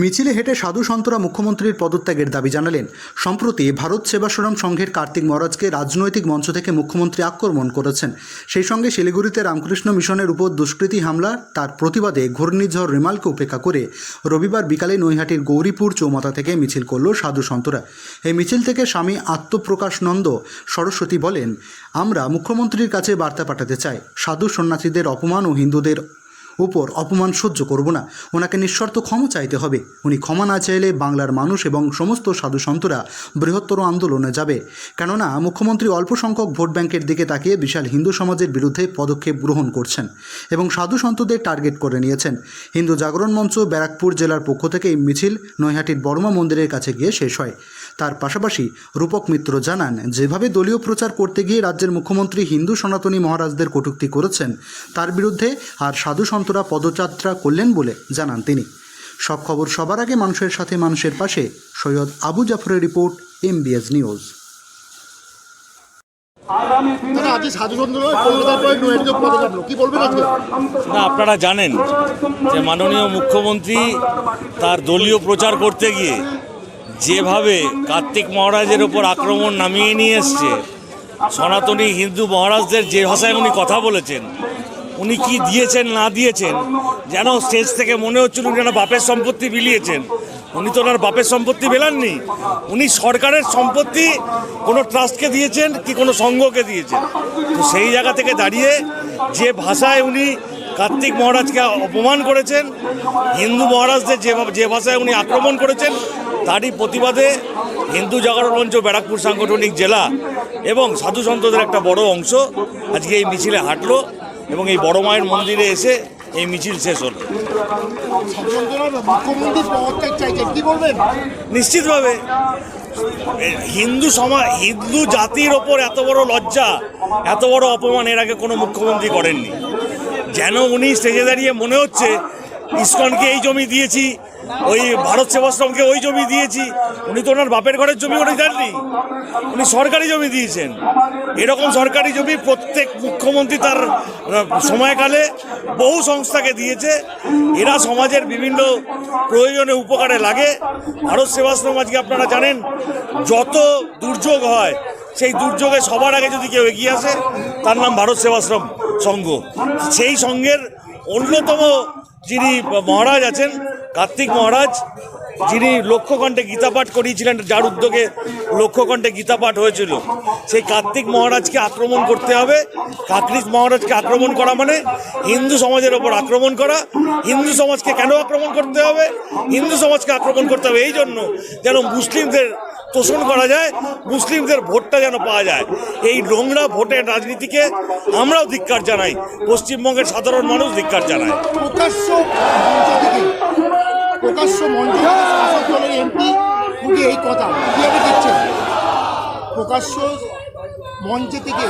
মিছিলে হেঁটে সাধু সন্তরা মুখ্যমন্ত্রীর পদত্যাগের দাবি জানালেন। সম্প্রতি ভারত সেবাশ্রম সংঘের কার্তিক মহারাজকে রাজনৈতিক মঞ্চ থেকে মুখ্যমন্ত্রী আক্রমণ করেছেন। সেই সঙ্গে শিলিগুড়িতে রামকৃষ্ণ মিশনের উপর দুষ্কৃতী হামলা, তার প্রতিবাদে ঘূর্ণিঝড় রিমালকে উপেক্ষা করে রবিবার বিকালে নৈহাটির গৌরীপুর চৌমাথা থেকে মিছিল করল সাধু সন্তরা। এই মিছিল থেকে স্বামী আত্মপ্রকাশ নন্দ সরস্বতী বলেন, আমরা মুখ্যমন্ত্রীর কাছে বার্তা পাঠাতে চাই। সাধু সন্ন্যাসীদের অপমান ও হিন্দুদের উপর অপমান সহ্য করব না। ওনাকে নিঃশর্ত ক্ষমা চাইতে হবে। উনি ক্ষমা না চাইলে বাংলার মানুষ এবং সমস্ত সাধু সন্তরা বৃহত্তর আন্দোলনে যাবে। কেননা, মুখ্যমন্ত্রী অল্প সংখ্যক ভোট ব্যাংকের দিকে তাকিয়ে বিশাল হিন্দু সমাজের বিরুদ্ধে পদক্ষেপ গ্রহণ করছেন এবং সাধু সন্তদের টার্গেট করে নিয়েছেন। হিন্দু জাগরণ মঞ্চ ব্যারাকপুর জেলার পক্ষ থেকে এই মিছিল নৈহাটির বর্মা মন্দিরের কাছে গিয়ে শেষ হয়। তার পাশাপাশি রূপক মিত্র জানান, যেভাবে দলীয় প্রচার করতে গিয়ে রাজ্যের মুখ্যমন্ত্রী হিন্দু সনাতনী মহারাজদের কটূক্তি করেছেন, তার বিরুদ্ধে আর সাধু সন্তরা পদযাত্রা করলেন বলে জানান তিনি। সব খবর সবার আগে মানুষের সাথে মানুষের পাশে সৈয়দ আবু জাফরের রিপোর্ট এমবিএস নিউজ না আপনারা জানেন যে মাননীয় মুখ্যমন্ত্রী তার দলীয় প্রচার করতে গিয়ে যেভাবে কার্তিক মহারাজের ওপর আক্রমণ নামিয়ে নিয়ে এসছে সনাতনী হিন্দু মহারাজদের যে ভাষায় উনি কথা বলেছেন উনি কি দিয়েছেন, না দিয়েছেন, যেন স্টেজ থেকে মনে হচ্ছিল উনি যেন বাপের সম্পত্তি বিলিয়েছেন। উনি তো ওনার বাপের সম্পত্তি বেলাননি উনি সরকারের সম্পত্তি কোনো ট্রাস্টকে দিয়েছেন কি কোনো সংঘকে দিয়েছেন। তো সেই জায়গা থেকে দাঁড়িয়ে যে ভাষায় উনি কার্তিক মহারাজকে অপমান করেছেন, হিন্দু মহারাজদের যে যে ভাষায় উনি আক্রমণ করেছেন, তারই প্রতিবাদে হিন্দু জাগরণ মঞ্চ ব্যারাকপুর সাংগঠনিক জেলা এবং সাধু সন্তদের একটা বড় অংশ আজকে এই মিছিলে হাঁটলো। এবং এই বড় মায়ের মন্দিরে এসে এই মিছিল শেষ হলো। নিশ্চিতভাবে হিন্দু সমাজ হিন্দু জাতির ওপর এত বড় লজ্জা, এত বড় অপমান এর আগে কোনো মুখ্যমন্ত্রী করেননি। যেন উনি স্টেজে দাঁড়িয়ে মনে হচ্ছে, ইস্কনকে এই জমি দিয়েছি ওই ভারত সেবাশ্রমকে ওই জমি দিয়েছি। উনি তো ওনার বাপের ঘরের জমি উনি দেননি। উনি সরকারি জমি দিয়েছেন। এরকম সরকারি জমি প্রত্যেক মুখ্যমন্ত্রী তার সময়কালে বহু সংস্থাকে দিয়েছে। এরা সমাজের বিভিন্ন প্রয়োজনে উপকারে লাগে। ভারত সেবাশ্রম আজকে আপনারা জানেন, যত দুর্যোগ হয়, সেই দুর্যোগে সবার আগে যদি কেউ এগিয়ে আসে, তার নাম ভারত সেবাশ্রম সংঘ। সেই সংঘের অন্যতম যিনি মহারাজ আছেন, কার্তিক মহারাজ, যিনি লক্ষ্যকণ্ঠে গীতাপাঠ করিয়েছিলেন, যার উদ্যোগে লক্ষ্যকণ্ঠে গীতাপাঠ হয়েছিল। সেই কার্তিক মহারাজকে আক্রমণ করতে হবে। কার্তিক মহারাজকে আক্রমণ করা মানে হিন্দু সমাজের ওপর আক্রমণ করা। হিন্দু সমাজকে কেন আক্রমণ করতে হবে? হিন্দু সমাজকে আক্রমণ করতে হবে এই জন্য যেন মুসলিমদের তোষণ করা যায় মুসলিমদের ভোটটা যেন পাওয়া যায়। এই নোংরা ভোটের রাজনীতিকে আমরাও ধিক্কার জানাই পশ্চিমবঙ্গের সাধারণ মানুষ ধিক্কার জানায়। প্রকাশ্য মঞ্চ থেকে প্রকাশ্য মঞ্চ শাসক দলের এমপি এই কথা কীভাবে দেখছেন? প্রকাশ্য মঞ্চে থেকে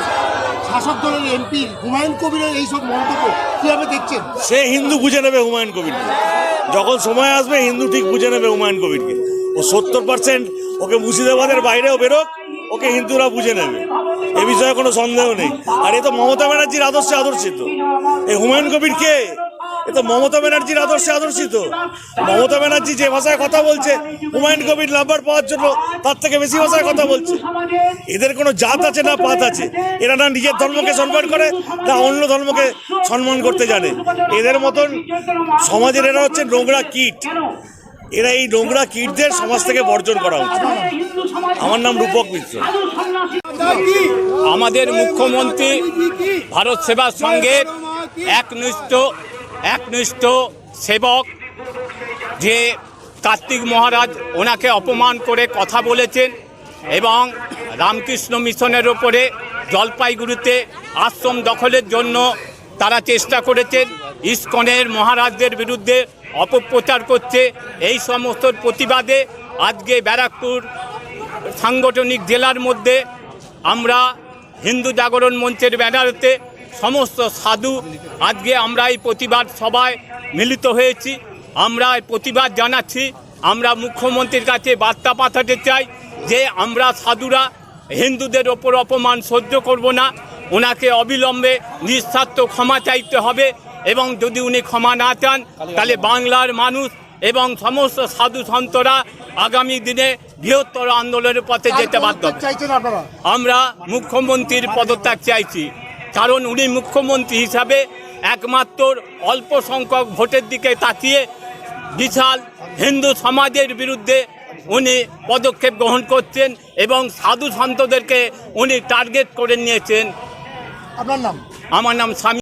শাসক দলের এমপি হুমায়ুন কবিরের এইসব মন্তব্য কীভাবে দেখছেন? সে হিন্দু বুঝে নেবে হুমায়ুন কবিরকে। যখন সময় আসবে হিন্দু ঠিক বুঝে নেবে হুমায়ুন কবিরকে। ও সত্তর পার্সেন্ট ওকে মুর্শিদাবাদের বাইরেও বেরোক, ওকে হিন্দুরা বুঝে নেবে। এ বিষয়ে কোনো সন্দেহ নেই। আর এ তো মমতা ব্যানার্জির আদর্শে আদর্শিত। এই হুমায়ুন কবির কে? এ তো মমতা ব্যানার্জির আদর্শে আদর্শিত। মমতা ব্যানার্জি যে ভাষায় কথা বলছে, হুমায়ুন কবির নাম্বার পাওয়ার জন্য তার থেকে বেশি ভাষায় কথা বলছে। এদের কোনো জাত আছে না পাত আছে? এরা না নিজের ধর্মকে সম্মান করে, না অন্য ধর্মকে সম্মান করতে জানে। এদের মতন সমাজের এরা হচ্ছে নোংরা কীট। এরা এই নোংরা কীটদের সমাজ থেকে বর্জন করা উচিত। আমার নাম রূপক মিত্র আমাদের মুখ্যমন্ত্রী ভারত সেবা সংঘের একনিষ্ঠ একনিষ্ঠ সেবক যে কার্তিক মহারাজ ওনাকে অপমান করে কথা বলেছেন এবং রামকৃষ্ণ মিশনের ওপরে জলপাইগুড়িতে আশ্রম দখলের জন্য তারা চেষ্টা করেছেন। ইস্কনের মহারাজদের বিরুদ্ধে অপপ্রচার করছে এই সমস্ত প্রতিবাদে আজকে ব্যারাকপুর সাংগঠনিক জেলার মধ্যে আমরা হিন্দু জাগরণ মঞ্চের ব্যানারেতে সমস্ত সাধু, আজকে আমরা এই প্রতিবাদ সবাই মিলিত হয়েছি। আমরা প্রতিবাদ জানাচ্ছি। আমরা মুখ্যমন্ত্রীর কাছে বার্তা পাঠাতে চাই যে আমরা সাধুরা হিন্দুদের ওপর অপমান সহ্য করব না। ওনাকে অবিলম্বে নিঃস্বার্থ ক্ষমা চাইতে হবে। এবং যদি উনি ক্ষমা না চান তাহলে বাংলার মানুষ এবং সমস্ত সাধু সন্তরা আগামী দিনে বৃহত্তর আন্দোলনের পথে যেতে বাধ্য আমরা মুখ্যমন্ত্রীর পদত্যাগ চাইছি। কারণ উনি মুখ্যমন্ত্রী হিসাবে একমাত্র অল্প সংখ্যক ভোটের দিকে তাকিয়ে বিশাল হিন্দু সমাজের বিরুদ্ধে উনি পদক্ষেপ গ্রহণ করছেন এবং সাধু সন্তদেরকে উনি টার্গেট করে নিয়েছেন। আপনার নাম? আমার নাম স্বামী